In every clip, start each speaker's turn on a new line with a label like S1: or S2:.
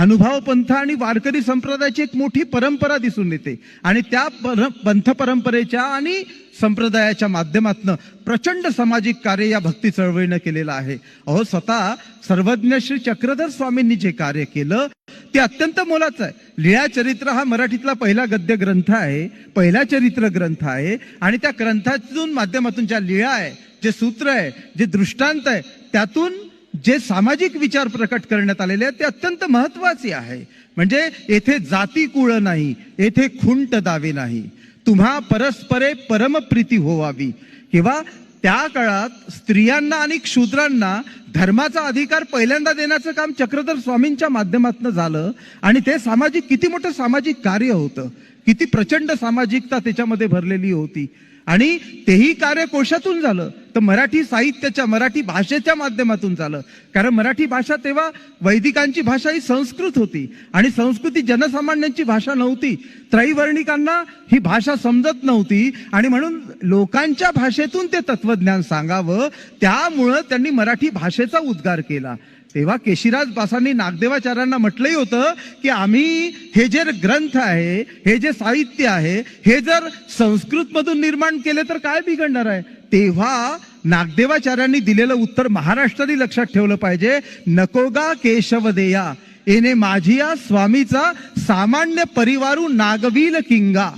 S1: अनुभव पंथ आणि वारकरी संप्रदायाची एक मोठी परंपरा दिसून येते. आणि त्या पर- पंथ परंपरेच्या आणि संप्रदायाच्या माध्यमातून प्रचंड सामाजिक कार्य या भक्ती चळवळीनं केलेलं आहे. अहो स्वतः सर्वज्ञ श्री चक्रधर स्वामींनी जे कार्य केलं ते अत्यंत मोलाचं आहे. लीळा चरित्र हा मराठीतला पहिला गद्य ग्रंथ आहे पहिला चरित्र ग्रंथ आहे आणि त्या ग्रंथातून माध्यमातून ज्या लीळा आहे जे सूत्र आहे जे दृष्टांत आहे त्यातून जे सामाजिक विचार प्रकट करण्यात आलेले आहेत ते अत्यंत महत्त्वाचे आहे. म्हणजे येथे जाती कुळ नाही येथे खुंट दावे नाही. तुम्हा परस्परे परमप्रीती होवावी किंवा त्या काळात स्त्रियांना आणि क्षुद्रांना धर्माचा अधिकार पहिल्यांदा देण्याचं काम चक्रधर स्वामींच्या माध्यमातून झालं आणि ते सामाजिक किती मोठं सामाजिक कार्य होतं किती प्रचंड सामाजिकता त्याच्यामध्ये भरलेली होती. आणि तेही कार्य कोशातून झालं तर मराठी साहित्याच्या मराठी भाषेच्या माध्यमातून झालं. कारण मराठी भाषा तेव्हा वैदिकांची भाषा ही संस्कृत होती आणि संस्कृती जनसामान्यांची भाषा नव्हती. त्रैवर्णिकांना ही भाषा समजत नव्हती आणि म्हणून लोकांच्या भाषेतून ते तत्वज्ञान सांगावं त्यामुळं त्यांनी मराठी भाषेचा उद्गार केला. तेव्हा केशिराज बासांनी नागदेवाचार्यांना म्हटलंही होतं की आम्ही हे जे ग्रंथ आहे हे जे साहित्य आहे हे जर संस्कृतमधून निर्माण केले तर काय बिघडणार आहे? तेव्हा नागदेवाचार्यांनी दिलेलं उत्तर महाराष्ट्राने लक्षात ठेवलं पाहिजे. नकोगा केशवदेया येणे माझिया स्वामीचा सामान्य परिवारू नागवील किंगा.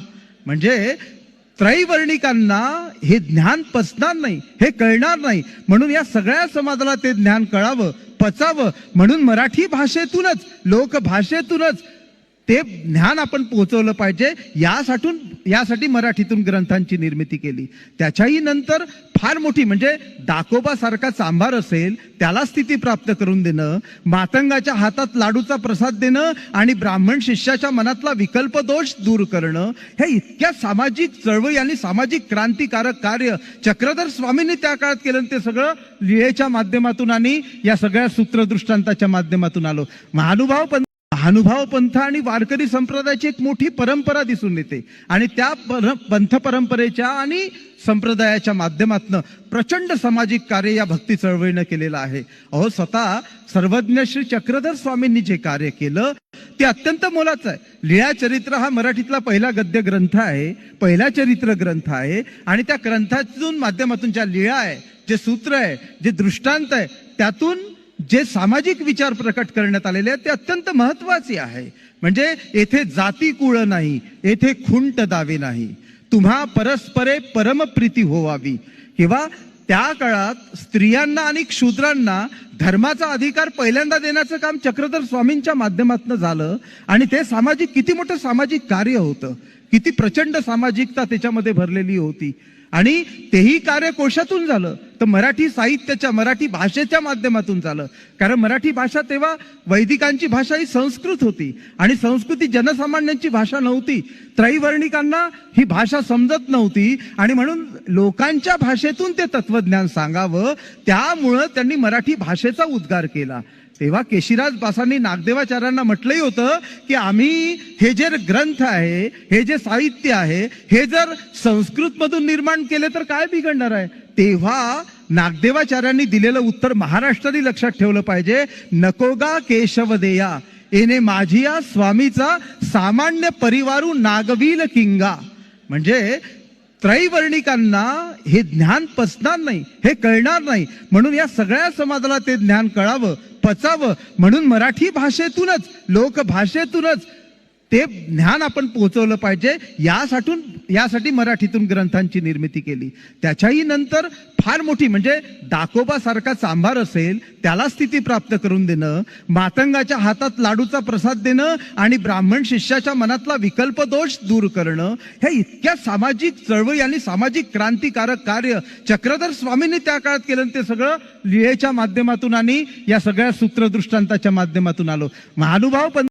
S1: म्हणजे त्रैवर्णिकांना हे ज्ञान पचणार नाही हे कळणार नाही. म्हणून या सगळ्या समाजाला ते ज्ञान कळावं पचावं. म्हणून मराठी भाषेतूनच लोकभाषेतूनच ते ज्ञान आपण पोहोचवलं पाहिजे यासाठी यासाठी मराठीतून ग्रंथांची निर्मिती केली. त्याच्याही नंतर फार मोठी म्हणजे दाकोबा सारखा चांभार असेल त्याला स्थिती प्राप्त करून देणं मातंगाच्या हातात लाडूचा प्रसाद देणं आणि ब्राह्मण शिष्याच्या मनातला विकल्प दोष दूर करणं हे इतक्या सामाजिक चळवळी आणि सामाजिक क्रांतिकारक कार्य चक्रधर स्वामींनी त्या काळात केलं ते सगळं लिळेच्या माध्यमातून आणि या सगळ्या सूत्रदृष्टांताच्या माध्यमातून आलो. महानुभाव महानुभाव पंथ आणि वारकरी संप्रदायाची एक मोठी परंपरा दिसून येते. आणि त्या पर- पंथ परंपरेच्या आणि संप्रदायाच्या माध्यमातून प्रचंड सामाजिक कार्य या भक्ती चळवळीनं केलेलं आहे. अहो स्वतः सर्वज्ञ श्री चक्रधर स्वामींनी जे कार्य केलं ते अत्यंत मोलाचं आहे. लीळा चरित्र हा मराठीतला पहिला गद्य ग्रंथ आहे पहिला चरित्र ग्रंथ आहे आणि त्या ग्रंथातून माध्यमातून ज्या लीळा आहे जे सूत्र आहे जे दृष्टांत आहे त्यातून जे सामाजिक विचार प्रकट करण्यात आलेले आहेत ते अत्यंत महत्त्वाचे आहे. म्हणजे येथे जाती कुळ नाही येथे खुंट दावे नाही. तुम्हा परस्परे परमप्रीती होवावी किंवा त्या काळात स्त्रियांना आणि क्षुद्रांना धर्माचा अधिकार पहिल्यांदा देण्याचं काम चक्रधर स्वामींच्या माध्यमातून झालं आणि ते सामाजिक किती मोठं सामाजिक कार्य होतं किती प्रचंड सामाजिकता त्याच्यामध्ये भरलेली होती. आणि तेही कार्य कोशातून झालं. तर मराठी साहित्याच्या मराठी भाषेच्या माध्यमातून झालं. कारण मराठी भाषा तेव्हा वैदिकांची भाषा ही संस्कृत होती. आणि संस्कृती जनसामान्यांची भाषा नव्हती. त्रैवर्णिकांना ही भाषा समजत नव्हती. आणि म्हणून लोकांच्या भाषेतून ते तत्वज्ञान सांगावं. त्यामुळं त्यांनी मराठी भाषेत भाषेचा उद्गार केला. तेव्हा केशिराज बासांनी नागदेवाचार्यांना म्हटलंही होतं की आम्ही हे जे ग्रंथ आहे हे जे साहित्य आहे हे जर संस्कृत मधून निर्माण केले तर काय बिघडणार आहे? तेव्हा नागदेवाचार्यांनी दिलेलं उत्तर महाराष्ट्राने लक्षात ठेवलं पाहिजे. नकोगा केशवदेया माझी माझिया स्वामीचा सामान्य परिवारू नागवील किंगा. म्हणजे त्रैवर्णिकांना हे ज्ञान पचणार नाही हे कळणार नाही. म्हणून या सगळ्या समाजाला ते ज्ञान कळावं पचावं. म्हणून मराठी भाषेतूनच लोकभाषेतूनच ते ज्ञान आपण पोहोचवलं पाहिजे यासाठी यासाठी मराठीतून ग्रंथांची निर्मिती केली. त्याच्याही नंतर फार मोठी म्हणजे दाकोबा सारखा चांभार असेल त्याला स्थिती प्राप्त करून देणं मातंगाच्या हातात लाडूचा प्रसाद देणं आणि ब्राह्मण शिष्याच्या मनातला विकल्प दोष दूर करणं हे इतक्या सामाजिक चळवळी आणि सामाजिक क्रांतिकारक कार्य चक्रधर स्वामींनी त्या काळात केलं आणि ते सगळं लिहेच्या माध्यमातून आणि या सगळ्या सूत्रदृष्टांताच्या माध्यमातून आलो. महानुभाव